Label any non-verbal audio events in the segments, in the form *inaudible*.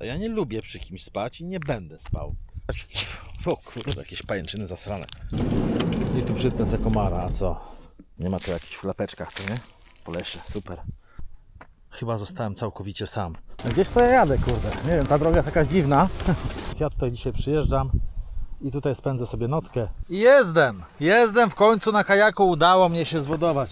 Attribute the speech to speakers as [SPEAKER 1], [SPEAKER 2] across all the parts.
[SPEAKER 1] A ja nie lubię przy kimś spać i nie będę spał. O kurde, jakieś pajęczyny zasrane. I tu przytnę se komara, a co? Nie ma tu jakichś flepeczkach, to nie? Po lesie, super. Chyba zostałem całkowicie sam. Gdzieś to ja jadę, kurde. Nie wiem, ta droga jest jakaś dziwna. *laughs* Ja tutaj dzisiaj przyjeżdżam i tutaj spędzę sobie nockę. I Jezdem! Jezdem w końcu na kajaku udało mnie się zwodować.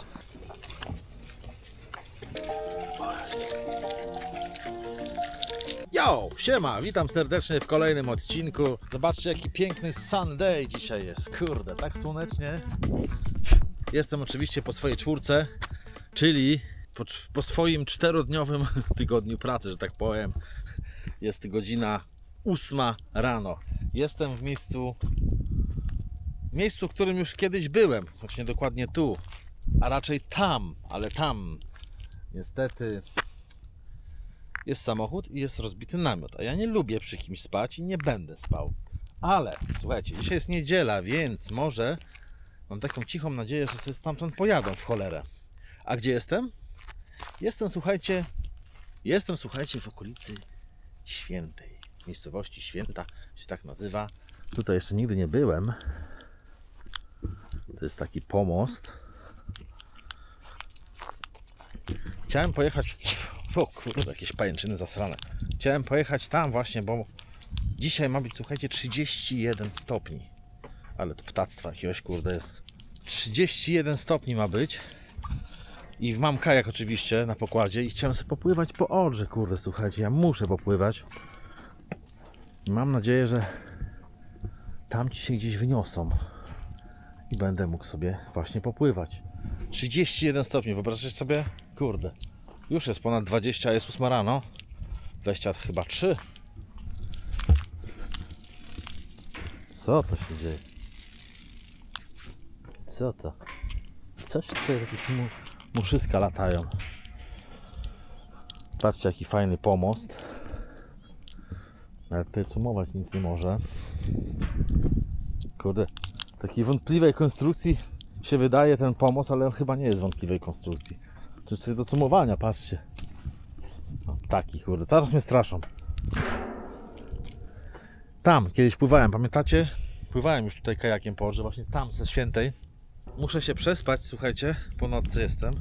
[SPEAKER 1] Yo, siema, witam serdecznie w kolejnym odcinku. Zobaczcie jaki piękny Sunday dzisiaj jest. Kurde, tak słonecznie. Jestem oczywiście po swojej czwórce, czyli po, po swoim czterodniowym *laughs* tygodniu pracy, że tak powiem. Jest godzina ósma rano. Jestem w miejscu, miejscu, w którym już kiedyś byłem, choć nie dokładnie tu, a raczej tam, ale tam. Niestety jest samochód i jest rozbity namiot. A ja nie lubię przy kimś spać i nie będę spał. Ale słuchajcie, dzisiaj jest niedziela, więc może mam taką cichą nadzieję, że sobie stamtąd pojadą w cholerę. A gdzie jestem? Jestem, słuchajcie, jestem, słuchajcie, w okolicy Świętej. Miejscowości Święta się tak nazywa. Tutaj jeszcze nigdy nie byłem. To jest taki pomost. Chciałem pojechać. O kurde, jakieś pajęczyny zasrane. Chciałem pojechać tam właśnie, bo dzisiaj ma być, słuchajcie, 31 stopni. Ale to ptactwa jakiegoś kurde jest. 31 stopni ma być. I mam kajak oczywiście na pokładzie i chciałem sobie popływać po Odrze, kurde, słuchajcie, ja muszę popływać. Mam nadzieję, że tam ci się gdzieś wyniosą i będę mógł sobie właśnie popływać. 31 stopni, wyobraźcie sobie? Kurde. Już jest ponad 20, a jest 8 rano. 20 chyba 3. Co to się dzieje? Co to? Coś tutaj jakieś mu, muszyska latają. Patrzcie jaki fajny pomost. Nawet tutaj cumować nic nie może. Kurde, takiej wątpliwej konstrukcji się wydaje ten pomost, ale on chyba nie jest wątpliwej konstrukcji. To jest coś do cumowania, patrzcie. O, taki kurde, zaraz mnie straszą. Tam kiedyś pływałem, pamiętacie? Pływałem już tutaj kajakiem po Odrze, właśnie tam ze Świętej. Muszę się przespać, słuchajcie, po nocy jestem.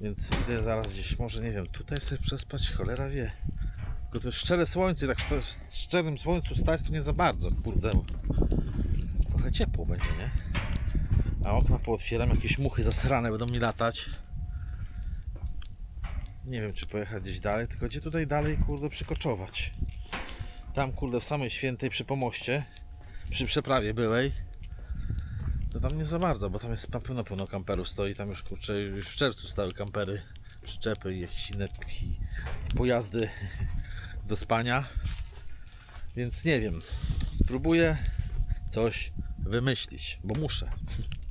[SPEAKER 1] Więc idę zaraz gdzieś, może nie wiem, tutaj sobie przespać, cholera wie. Tylko to jest szczere słońce, tak w szczerym słońcu stać to nie za bardzo, kurde. Trochę ciepło będzie, nie? A okna pootwieram, jakieś muchy zasrane będą mi latać. Nie wiem, czy pojechać gdzieś dalej, tylko gdzie tutaj dalej, kurde, przykoczować. Tam, kurde, w samej świętej przy pomoście, przy przeprawie byłej, to tam nie za bardzo, bo tam jest na pełno, pełno kamperów stoi, tam już, kurczę, już w czerwcu stały kampery, przyczepy i jakieś inne pojazdy *laughs* do spania. Więc nie wiem, spróbuję coś wymyślić, bo muszę.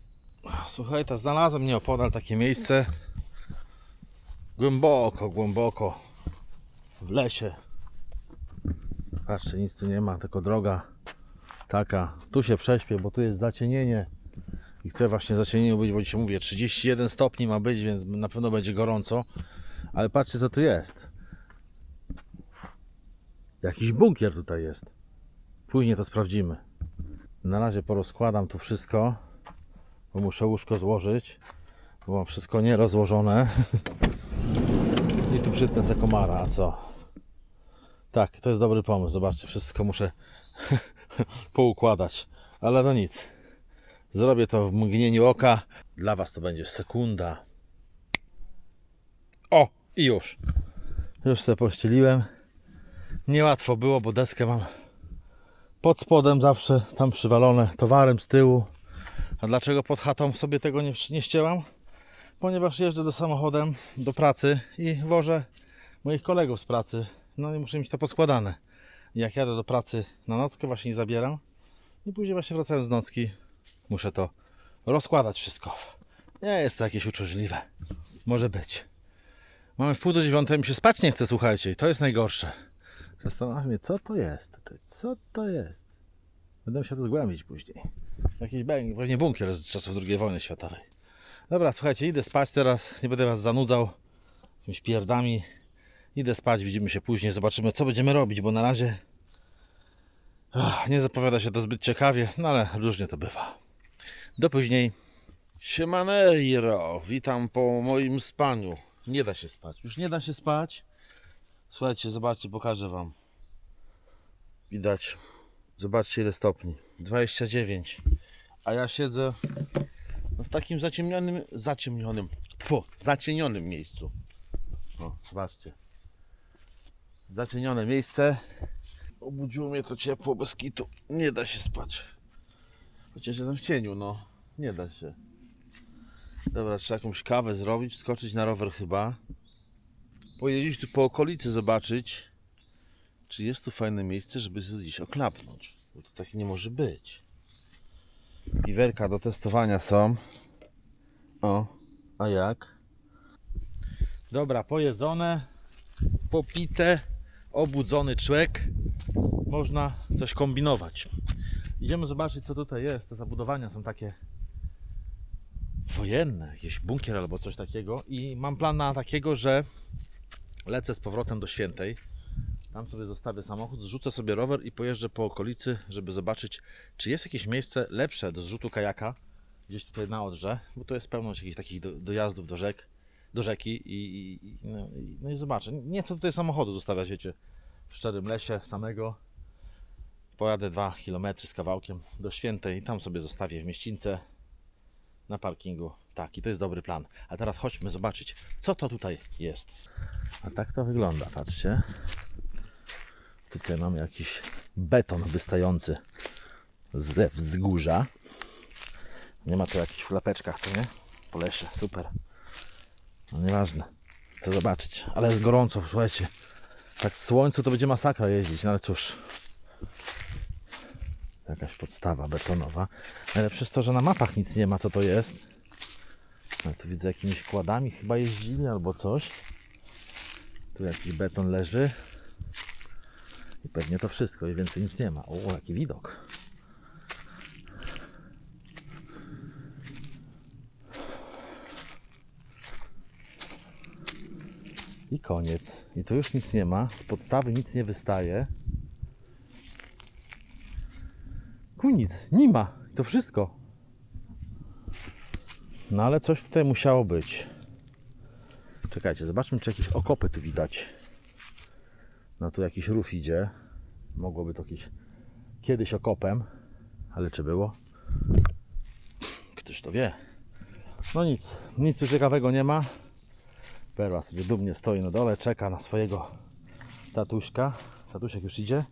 [SPEAKER 1] *laughs* Słuchaj, ta znalazłem nieopodal takie miejsce. Głęboko, głęboko w lesie. Patrzcie, nic tu nie ma, tylko droga taka. Tu się prześpię, bo tu jest zacienienie. I chcę właśnie zacienieniu być, bo dzisiaj mówię, 31 stopni ma być, więc na pewno będzie gorąco. Ale patrzcie, co tu jest. Jakiś bunkier tutaj jest. Później to sprawdzimy. Na razie porozkładam tu wszystko, bo muszę łóżko złożyć, bo mam wszystko nierozłożone. I tu przytnę se komara, a co? Tak, to jest dobry pomysł. Zobaczcie, wszystko muszę *laughs* poukładać. Ale no nic. Zrobię to w mgnieniu oka. Dla Was to będzie sekunda. O! I już. Już sobie pościeliłem. Niełatwo było, bo deskę mam pod spodem zawsze tam przywalone towarem z tyłu. A dlaczego pod chatą sobie tego nie, nie ścięłam? Ponieważ jeżdżę do samochodem do pracy i wożę moich kolegów z pracy. No i muszę mieć to poskładane. Jak jadę do pracy na nockę, właśnie je zabieram. I później właśnie wracając z nocki, muszę to rozkładać wszystko. Nie jest to jakieś uciążliwe. Może być. Mamy w pół do dziewiątej, mi się spać nie chce, słuchajcie, i to jest najgorsze. Zastanawiam się, co to jest co to jest. Będę się to zgłębić później. Jakiś bang, pewnie bunkier z czasów II wojny światowej. Dobra, słuchajcie, idę spać teraz, nie będę was zanudzał jakimiś pierdami. Idę spać, widzimy się później, zobaczymy co będziemy robić, bo na razie ach, nie zapowiada się to zbyt ciekawie, no ale różnie to bywa. Do później. Siemanejro, witam po moim spaniu. Nie da się spać, już nie da się spać. Słuchajcie, zobaczcie, pokażę wam. Widać, zobaczcie ile stopni. 29. A ja siedzę w takim zaciemnionym, zaciemnionym, fu, zacienionym miejscu. O, zobaczcie. Zacienione miejsce. Obudziło mnie to ciepło bez kitu. Nie da się spać. Chociaż jestem w cieniu, no. Nie da się. Dobra, trzeba jakąś kawę zrobić, skoczyć na rower chyba. Pojeździć tu po okolicy, zobaczyć, czy jest tu fajne miejsce, żeby się gdzieś oklapnąć. Bo to tak nie może być. Piwerka do testowania są. O, a jak? Dobra, pojedzone, popite, obudzony człowiek. Można coś kombinować. Idziemy zobaczyć, co tutaj jest. Te zabudowania są takie wojenne, jakiś bunkier albo coś takiego. I mam plan na takiego, że lecę z powrotem do Świętej. Tam sobie zostawię samochód, zrzucę sobie rower i pojeżdżę po okolicy, żeby zobaczyć, czy jest jakieś miejsce lepsze do zrzutu kajaka gdzieś tutaj na Odrze, bo to jest pełno jakichś takich do, dojazdów do rzek, do rzeki i, i, no, i, no i zobaczę. Nie chcę tutaj samochodu zostawiać, wiecie, w szczerym lesie samego. Pojadę 2 km z kawałkiem do Świętej i tam sobie zostawię w mieścińce na parkingu. Tak, i to jest dobry plan. A teraz chodźmy zobaczyć, co to tutaj jest. A tak to wygląda, patrzcie. Tutaj mamy jakiś beton wystający ze wzgórza. Nie ma tu jakichś flapeczkach, to nie? Po lesie, super. No nieważne. Chcę zobaczyć. Ale jest gorąco, słuchajcie. Tak w słońcu to będzie masakra jeździć, no ale cóż. Jakaś podstawa betonowa. Najlepsze jest to, że na mapach nic nie ma, co to jest. No, tu widzę jakimiś kładami chyba jeździli albo coś. Tu jakiś beton leży. I pewnie to wszystko i więcej nic nie ma. O, jaki widok. I koniec. I tu już nic nie ma. Z podstawy nic nie wystaje. Ku nic. Nie ma. To wszystko. No ale coś tutaj musiało być. Czekajcie, zobaczmy czy jakieś okopy tu widać. No tu jakiś rów idzie. Mogłoby to jakieś kiedyś okopem, ale czy było? Ktoś to wie. No nic, nic tu ciekawego nie ma. Perła sobie dumnie stoi na dole, czeka na swojego tatuśka. Tatusiek już idzie.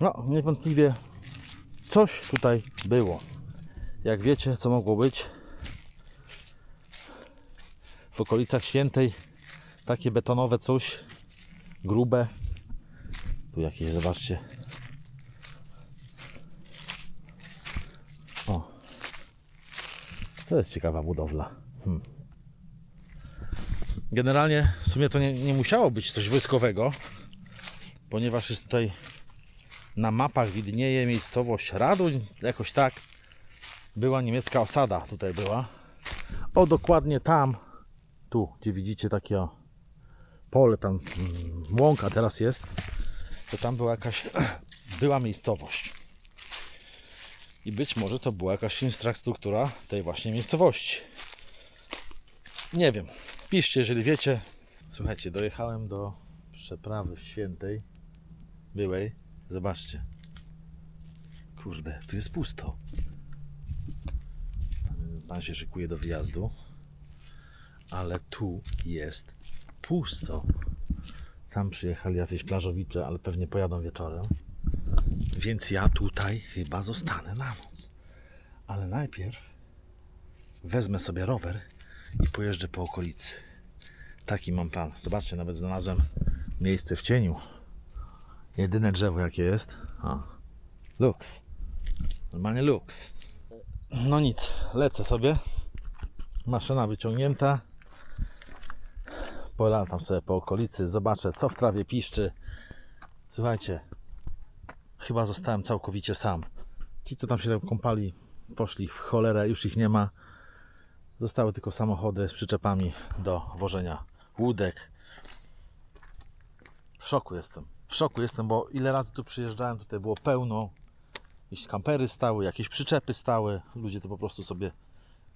[SPEAKER 1] No, niewątpliwie coś tutaj było. Jak wiecie, co mogło być w okolicach świętej takie betonowe coś grube. Tu jakieś zobaczcie. O. To jest ciekawa budowla. Hmm. generalnie w sumie to nie, nie musiało być coś wojskowego ponieważ jest tutaj na mapach widnieje miejscowość Raduń jakoś tak. Była niemiecka osada tutaj była. O dokładnie tam. Tu gdzie widzicie takie o, pole tam mm, łąka teraz jest to tam była jakaś *clears throat* była miejscowość. I być może to była jakaś infrastruktura tej właśnie miejscowości. Nie wiem. Piszcie jeżeli wiecie. Słuchajcie dojechałem do przeprawy świętej byłej. Zobaczcie. Kurde tu jest pusto. Pan się szykuje do wyjazdu ale tu jest pusto. Tam przyjechali jacyś plażowicze, ale pewnie pojadą wieczorem. Więc ja tutaj chyba zostanę na noc. Ale najpierw wezmę sobie rower i pojeżdżę po okolicy. Taki mam plan. Zobaczcie, nawet znalazłem miejsce w cieniu. Jedyne drzewo jakie jest. O, luks. Normalnie luks. No nic, lecę sobie. Maszyna wyciągnięta. Polatam sobie po okolicy, zobaczę co w trawie piszczy. Słuchajcie, chyba zostałem całkowicie sam. Ci, co tam się tam kąpali, poszli w cholerę, już ich nie ma. Zostały tylko samochody z przyczepami do wożenia łódek. W szoku jestem. W szoku jestem, bo ile razy tu przyjeżdżałem, tutaj było pełno. Jakieś kampery stały, jakieś przyczepy stały. Ludzie tu po prostu sobie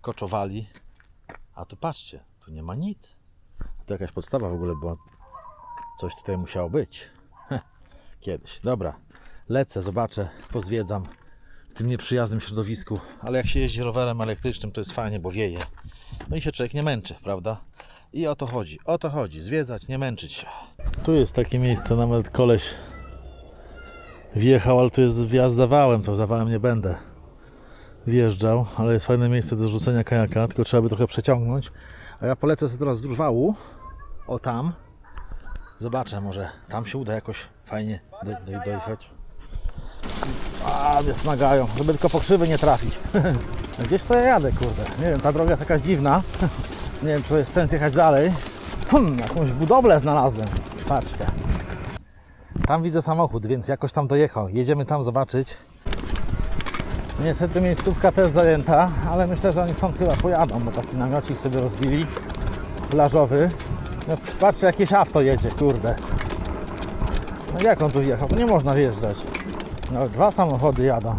[SPEAKER 1] koczowali. A tu patrzcie, tu nie ma nic. To jakaś podstawa w ogóle była. Coś tutaj musiało być. Heh, Kiedyś. Dobra, lecę, zobaczę, pozwiedzam w tym nieprzyjaznym środowisku. Ale jak się jeździ rowerem elektrycznym, to jest fajnie, bo wieje. No i się człowiek nie męczy, prawda? I o to chodzi, o to chodzi, zwiedzać, nie męczyć się. Tu jest takie miejsce, nawet koleś wjechał, ale tu jest wjazd za wałem, to za wałem nie będę wjeżdżał, ale jest fajne miejsce do rzucenia kajaka, tylko trzeba by trochę przeciągnąć. A ja polecę sobie teraz wzdłuż wału, o tam. Zobaczę, może tam się uda jakoś fajnie do, do, dojechać. A, mnie smagają, żeby tylko po krzywy nie trafić. *laughs* Gdzieś to ja jadę, kurde. Nie wiem, ta droga jest jakaś dziwna. *laughs* Nie wiem, czy to jest sens jechać dalej. Hmm, jakąś budowlę znalazłem. Patrzcie. Tam widzę samochód, więc jakoś tam dojechał. Jedziemy tam zobaczyć. Niestety miejscówka też zajęta, ale myślę, że oni stąd chyba pojadą, bo taki namiocik sobie rozbili. Plażowy. No, patrzcie, jakieś auto jedzie, kurde. No jak on tu wjechał? To nie można wjeżdżać. No, dwa samochody jadą.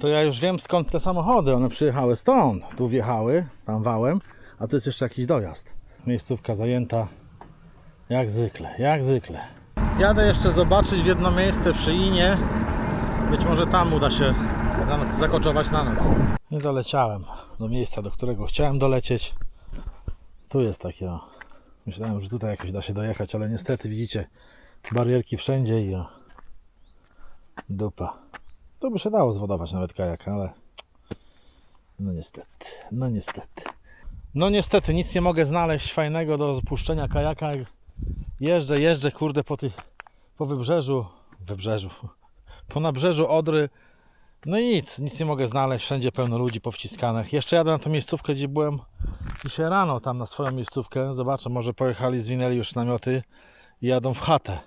[SPEAKER 1] To ja już wiem skąd te samochody. One przyjechały stąd. Tu wjechały, tam wałem, a tu jest jeszcze jakiś dojazd. Miejscówka zajęta. Jak zwykle, jak zwykle. Jadę jeszcze zobaczyć w jedno miejsce przy Inie. Być może tam uda się zakoczować na noc. Nie doleciałem do miejsca, do którego chciałem dolecieć. Tu jest takie. Myślałem, że tutaj jakoś da się dojechać, ale niestety widzicie barierki wszędzie i o, dupa. To by się dało zwodować nawet kajak, ale no niestety, no niestety. No niestety, nic nie mogę znaleźć fajnego do zapuszczenia kajaka. Jeżdżę, jeżdżę, kurde, po tych, po wybrzeżu, wybrzeżu, po nabrzeżu Odry. No i nic, nic nie mogę znaleźć, wszędzie pełno ludzi powciskanych. Jeszcze jadę na tą miejscówkę, gdzie byłem dzisiaj rano, tam na swoją miejscówkę. Zobaczę, może pojechali, zwinęli już namioty i jadą w chatę.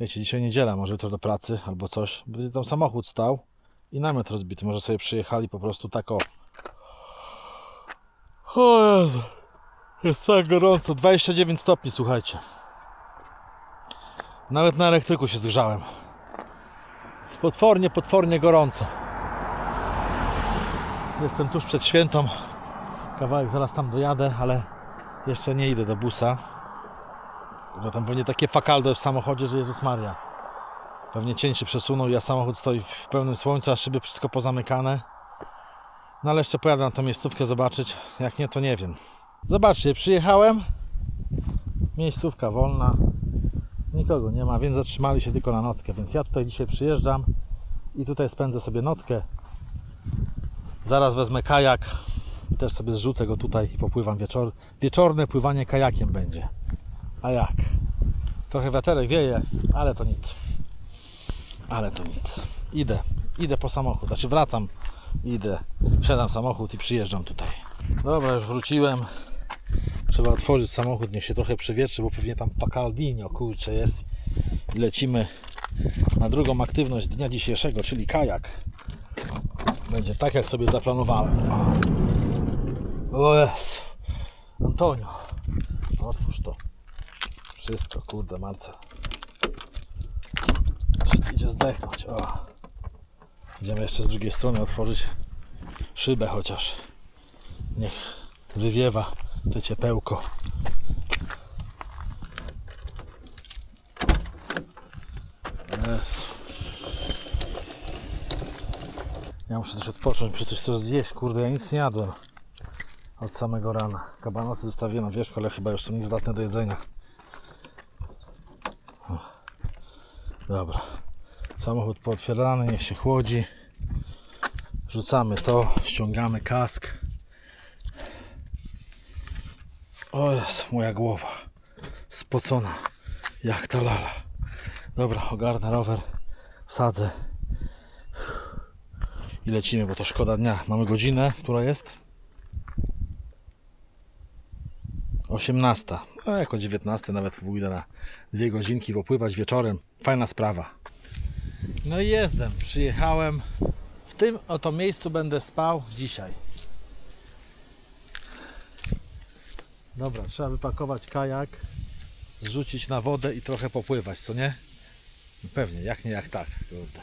[SPEAKER 1] Wiecie, dzisiaj niedziela, może jutro do pracy albo coś. Będzie tam samochód stał i namiot rozbity. Może sobie przyjechali po prostu tak o. O Jezu. Jest tak gorąco. 29 stopni, słuchajcie. Nawet na elektryku się zgrzałem. Jest potwornie, potwornie gorąco. Jestem tuż przed świętą. Kawałek zaraz tam dojadę, ale jeszcze nie idę do busa. Bo tam pewnie takie fakaldo jest w samochodzie, że Jezus Maria. Pewnie cień się przesunął ja samochód stoi w pełnym słońcu, a szyby wszystko pozamykane. No ale jeszcze pojadę na tą miejscówkę zobaczyć. Jak nie, to nie wiem. Zobaczcie, przyjechałem. Miejscówka wolna. Nikogo nie ma, więc zatrzymali się tylko na nockę. Więc ja tutaj dzisiaj przyjeżdżam i tutaj spędzę sobie nockę. Zaraz wezmę kajak. Też sobie zrzucę go tutaj i popływam wieczor. Wieczorne pływanie kajakiem będzie. A jak? Trochę wiaterek wieje, ale to nic. Ale to nic. Idę, idę po samochód, znaczy wracam, idę, wsiadam samochód i przyjeżdżam tutaj. Dobra, już wróciłem. Trzeba otworzyć samochód, niech się trochę przywietrzy, bo pewnie tam Pacaldinho, kurczę, jest. I lecimy na drugą aktywność dnia dzisiejszego, czyli kajak. Będzie tak, jak sobie zaplanowałem. O Jezu. Antonio, otwórz to. Wszystko, kurde, Marcel. Idzie zdechnąć. O. Idziemy jeszcze z drugiej strony otworzyć szybę chociaż. Niech wywiewa to ciepełko. Jezu. Ja muszę też odpocząć, przecież coś zjeść, kurde, ja nic nie jadłem od samego rana. Kabanosy zostawiłem na wierzchu, ale chyba już są niezdatne do jedzenia. Dobra. Samochód pootwierany, niech się chłodzi. Rzucamy to, ściągamy kask. O jest moja głowa. Spocona. Jak ta lala. Dobra, ogarnę rower. Wsadzę. I lecimy, bo to szkoda dnia. Mamy godzinę, która jest? 18. No jako 19 nawet pójdę na dwie godzinki popływać wieczorem. Fajna sprawa. No i jestem. Przyjechałem. W tym oto miejscu będę spał dzisiaj. Dobra, trzeba wypakować kajak, zrzucić na wodę i trochę popływać, co nie? Pewnie, jak nie jak tak, kurde.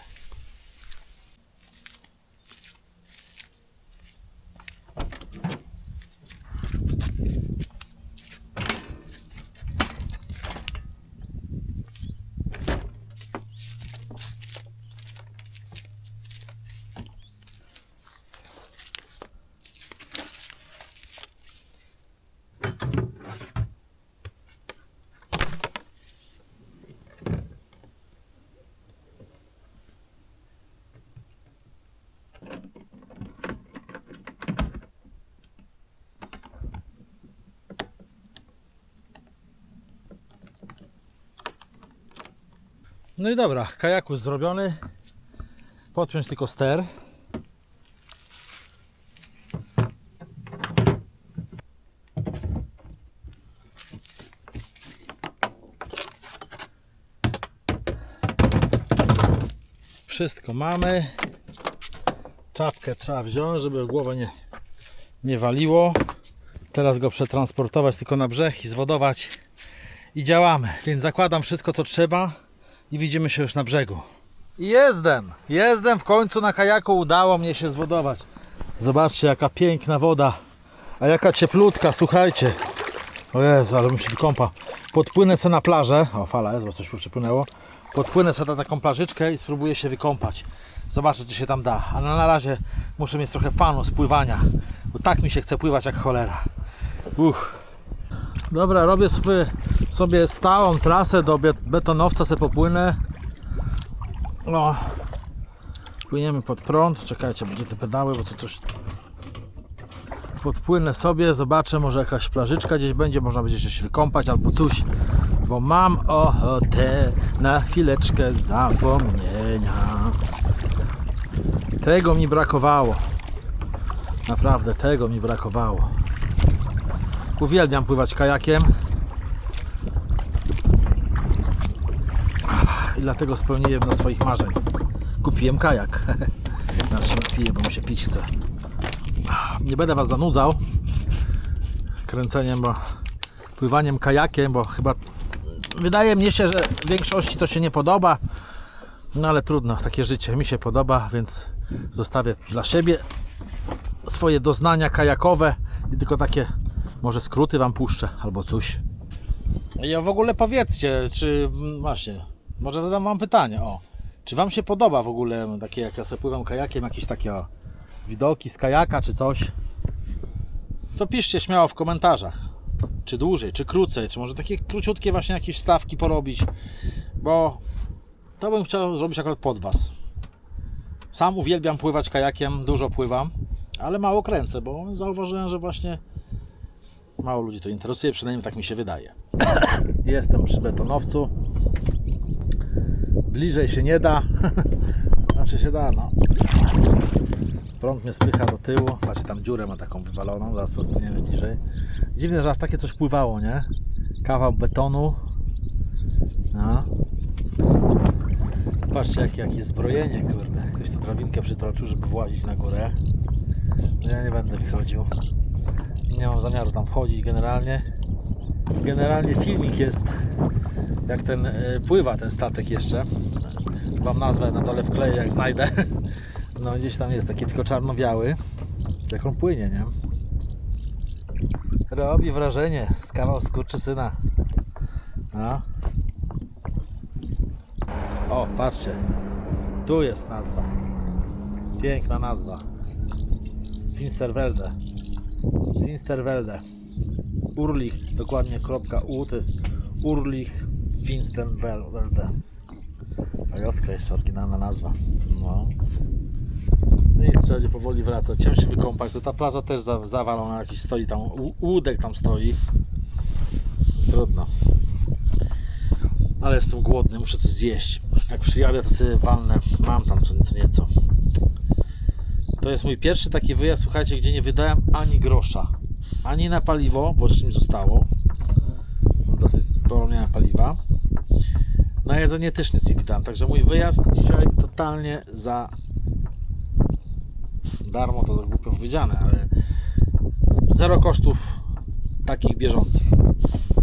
[SPEAKER 1] No i dobra, kajak już zrobiony. Podpiąć tylko ster. Wszystko mamy. Czapkę trzeba wziąć, żeby głowę nie, nie waliło. Teraz go przetransportować tylko na brzeg i zwodować. I działamy. Więc zakładam wszystko co trzeba i widzimy się już na brzegu. Jestem, jestem w końcu na kajaku, udało mnie się zwodować. Zobaczcie jaka piękna woda, a jaka cieplutka, słuchajcie. O Jezu, ale bym się wykąpał. Podpłynę sobie na plażę, o fala jest, bo coś przypłynęło. Podpłynę sobie na taką plażyczkę i spróbuję się wykąpać. Zobaczę czy się tam da, ale na razie muszę mieć trochę fanu z pływania, bo tak mi się chce pływać jak cholera. Uch. Dobra, robię sobie, sobie stałą trasę do be- betonowca, se popłynę. No. Płyniemy pod prąd. Czekajcie, będzie te pedały, bo to coś. Podpłynę sobie, zobaczę, może jakaś plażyczka gdzieś będzie, można będzie się wykąpać albo coś. Bo mam ochotę na chwileczkę zapomnienia. Tego mi brakowało. Naprawdę, tego mi brakowało. Uwielbiam pływać kajakiem. I dlatego spełniłem swoich marzeń. Kupiłem kajak. *laughs* Się napiję, bo mi się pić chce. Nie będę Was zanudzał kręceniem, bo pływaniem kajakiem, bo chyba wydaje mi się, że większości to się nie podoba. No ale trudno, takie życie mi się podoba, więc zostawię dla siebie swoje doznania kajakowe i tylko takie może skróty Wam puszczę albo coś. Ja w ogóle powiedzcie, czy mm, właśnie, może zadam Wam pytanie, o, czy Wam się podoba w ogóle takie, jak ja sobie pływam kajakiem, jakieś takie o, widoki z kajaka czy coś? To piszcie śmiało w komentarzach. Czy dłużej, czy krócej, czy może takie króciutkie właśnie jakieś stawki porobić, bo to bym chciał zrobić akurat pod Was. Sam uwielbiam pływać kajakiem, dużo pływam, ale mało kręcę, bo zauważyłem, że właśnie mało ludzi to interesuje, przynajmniej tak mi się wydaje. *coughs* Jestem przy betonowcu. Bliżej się nie da. *laughs* Znaczy się da, no. Prąd mnie spycha do tyłu. Patrzcie, tam dziurę ma taką wywaloną. Zaraz podpłyniemy bliżej. Dziwne, że aż takie coś pływało, nie? Kawał betonu. No. Patrzcie, jakie, jakie zbrojenie, kurde. Ktoś tu drabinkę przytoczył, żeby włazić na górę. No ja nie będę wychodził. Nie mam zamiaru tam wchodzić generalnie. Generalnie filmik jest, jak ten e, pływa ten statek jeszcze. Wam nazwę na dole wkleję jak znajdę. *laughs* No gdzieś tam jest taki tylko czarno-biały. Jak on płynie, nie? Robi wrażenie. Kawał skurczysyna. No. O, patrzcie. Tu jest nazwa. Piękna nazwa. Finsterwelde. Finsterwelde. Urlich, dokładnie kropka U, to jest Urlich Finsterwelde. A wioska jeszcze oryginalna nazwa. No. No i trzeba będzie powoli wracać. Chciałem się wykąpać, to ta plaża też za, zawalona, jakiś stoi tam, łódek tam stoi. Trudno. Ale jestem głodny, muszę coś zjeść. Jak przyjadę, to sobie walnę. Mam tam co co nieco. To jest mój pierwszy taki wyjazd, słuchajcie, gdzie nie wydałem ani grosza. Ani na paliwo, bo jeszcze mi zostało. Dosyć sporo miałem paliwa. Na jedzenie też nic nie wydałem. Także mój wyjazd dzisiaj totalnie za darmo, to za głupio powiedziane, ale zero kosztów takich bieżących.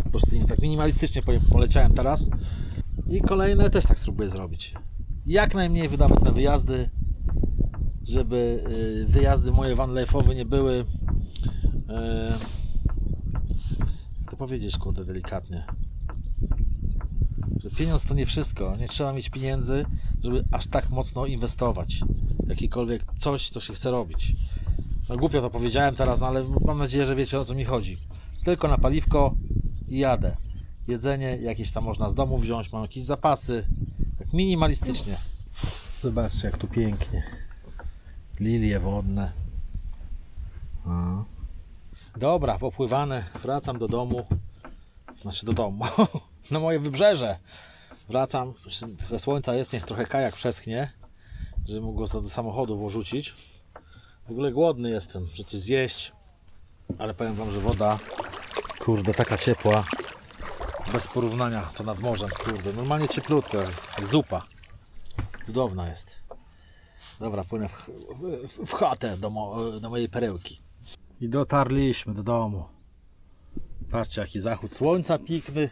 [SPEAKER 1] Po prostu nie, tak minimalistycznie po- poleciałem teraz. I kolejne też tak spróbuję zrobić. Jak najmniej wydawać na wyjazdy, żeby y, wyjazdy moje van life'owe nie były y, jak to powiedzieć, kurde, delikatnie. Że pieniądz to nie wszystko. Nie trzeba mieć pieniędzy, żeby aż tak mocno inwestować. Jakikolwiek coś, co się chce robić. No głupio to powiedziałem teraz, no ale mam nadzieję, że wiecie o co mi chodzi. Tylko na paliwko i jadę. Jedzenie jakieś tam można z domu wziąć, mam jakieś zapasy. Tak minimalistycznie. Zobaczcie jak tu pięknie. Lilie wodne. A. Dobra, popływane. Wracam do domu. Znaczy do domu. *laughs* Na moje wybrzeże. Wracam. Ze słońca jest, niech trochę kajak przeschnie. Żeby mógł go do samochodu włożyć. W ogóle głodny jestem, że coś zjeść. Ale powiem Wam, że woda, kurde, taka ciepła. Bez porównania to nad morzem, kurde. Normalnie cieplutka. Zupa. Cudowna jest. Dobra, płynę w, w, w chatę do, mo, do mojej perełki. I dotarliśmy do domu. Patrzcie, jaki zachód słońca piękny.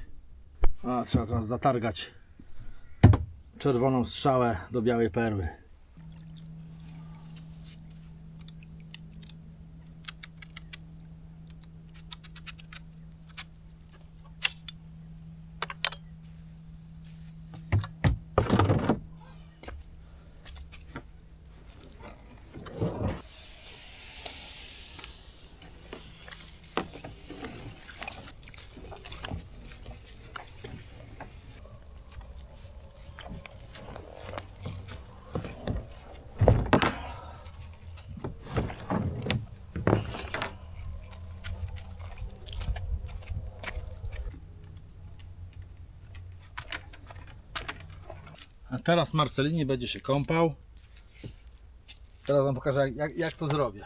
[SPEAKER 1] A, trzeba teraz zatargać czerwoną strzałę do białej perły. Teraz Marcelini będzie się kąpał. Teraz Wam pokażę, jak, jak, to zrobię.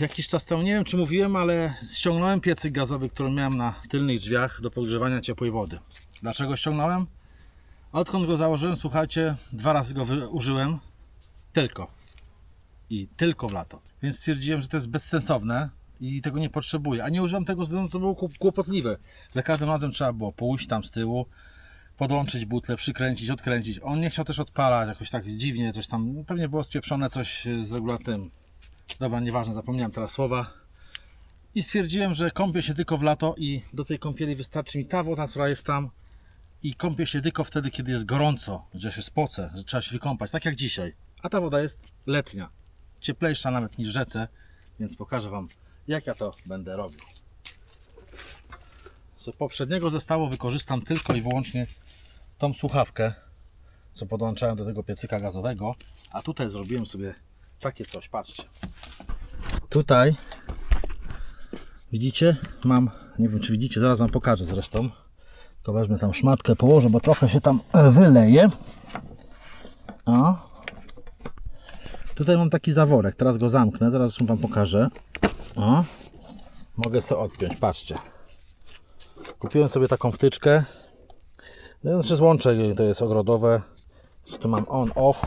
[SPEAKER 1] Jakiś czas temu, nie wiem czy mówiłem, ale ściągnąłem piecyk gazowy, który miałem na tylnych drzwiach do podgrzewania ciepłej wody. Dlaczego ściągnąłem? Odkąd go założyłem, słuchajcie, dwa razy go użyłem. Tylko. I tylko w lato. Więc stwierdziłem, że to jest bezsensowne i tego nie potrzebuję. A nie użyłem tego, co było kłop- kłopotliwe. Za każdym razem trzeba było pójść tam z tyłu, podłączyć butlę, przykręcić, odkręcić. On nie chciał też odpalać jakoś tak dziwnie, coś tam, pewnie było spieprzone coś z regulatem. Dobra, nieważne, zapomniałem teraz słowa. I stwierdziłem, że kąpię się tylko w lato i do tej kąpieli wystarczy mi ta woda, która jest tam i kąpię się tylko wtedy, kiedy jest gorąco, że się spocę, że trzeba się wykąpać, tak jak dzisiaj. A ta woda jest letnia, cieplejsza nawet niż rzece, więc pokażę Wam, jak ja to będę robił. Z poprzedniego zestawu wykorzystam tylko i wyłącznie tą słuchawkę, co podłączałem do tego piecyka gazowego, a tutaj zrobiłem sobie takie coś, patrzcie. Tutaj widzicie, mam, nie wiem czy widzicie, zaraz Wam pokażę zresztą. Tylko wezmę tam szmatkę, położę, bo trochę się tam e, wyleje. O. Tutaj mam taki zaworek, teraz go zamknę, zaraz Wam pokażę. O. Mogę sobie odpiąć, patrzcie. Kupiłem sobie taką wtyczkę. No, Znaczy złącze to jest ogrodowe. Tu mam on, off.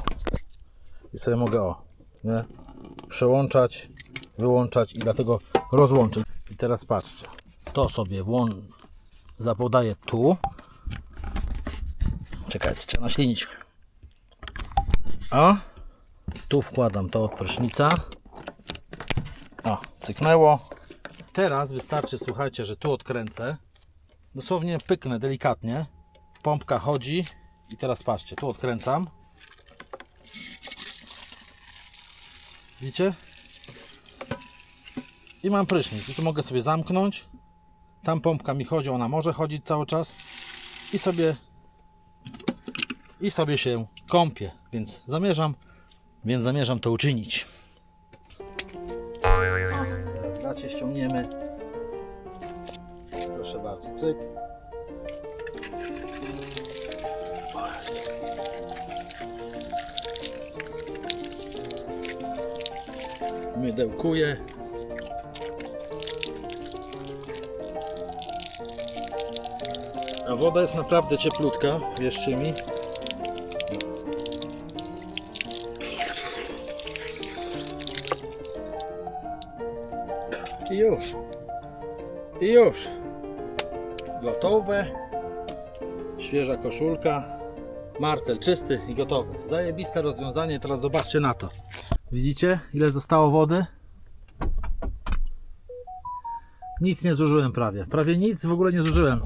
[SPEAKER 1] I sobie mogę o, nie? Przełączać, wyłączać i dlatego rozłączyć. I teraz patrzcie. To sobie włą... zapodaję tu. Czekajcie, trzeba naślinić. O! Tu wkładam to od prysznica. O, cyknęło. Teraz wystarczy, słuchajcie, że tu odkręcę. Dosłownie pyknę delikatnie. Pompka chodzi. I teraz patrzcie, tu odkręcam. Widzicie? I mam prysznic. I tu mogę sobie zamknąć. Tam pompka mi chodzi, ona może chodzić cały czas. I sobie i sobie się kąpię. Więc zamierzam, więc zamierzam to uczynić. Teraz gacie ściągniemy. Proszę bardzo, cyk. Mydełkuję. A woda jest naprawdę cieplutka, wierzcie mi. I już. I już. Gotowe. Świeża koszulka. Marcel czysty i gotowy. Zajebiste rozwiązanie. Teraz zobaczcie na to. Widzicie ile zostało wody? Nic nie zużyłem prawie. Prawie nic w ogóle nie zużyłem.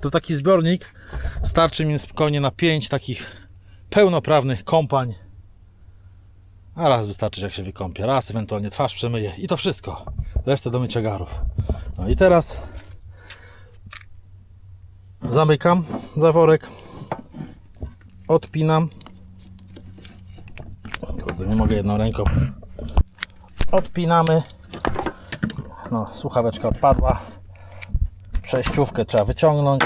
[SPEAKER 1] To taki zbiornik starczy mi spokojnie na 5 takich pełnoprawnych kąpań. A raz wystarczy, jak się wykąpię. Raz ewentualnie twarz przemyję. I to wszystko. Resztę do mycia garów. No i teraz zamykam zaworek. Odpinam. Kurde, nie mogę jedną ręką. Odpinamy. No, słuchaweczka odpadła. Przejściówkę trzeba wyciągnąć.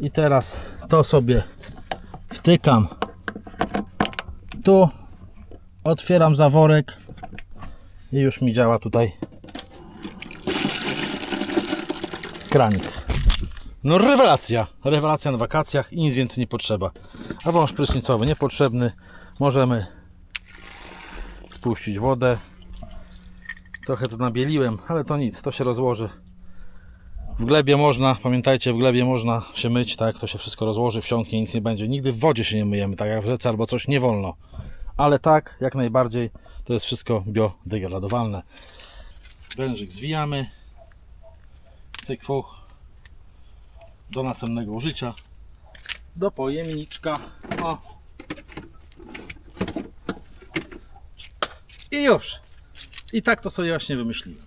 [SPEAKER 1] I teraz to sobie wtykam tu. Otwieram zaworek i już mi działa tutaj kranik. No rewelacja, rewelacja na wakacjach i nic więcej nie potrzeba. A wąż prysznicowy niepotrzebny. Możemy spuścić wodę. Trochę to nabieliłem, ale to nic, to się rozłoży. W glebie można, pamiętajcie, w glebie można się myć, tak, to się wszystko rozłoży, wsiąknie, nic nie będzie. Nigdy w wodzie się nie myjemy, tak jak w rzece albo coś nie wolno. Ale tak, jak najbardziej, to jest wszystko biodegradowalne. Wężyk zwijamy. Cyk, fuch. Do następnego użycia. Do pojemniczka. O. I już. I tak to sobie właśnie wymyśliłem.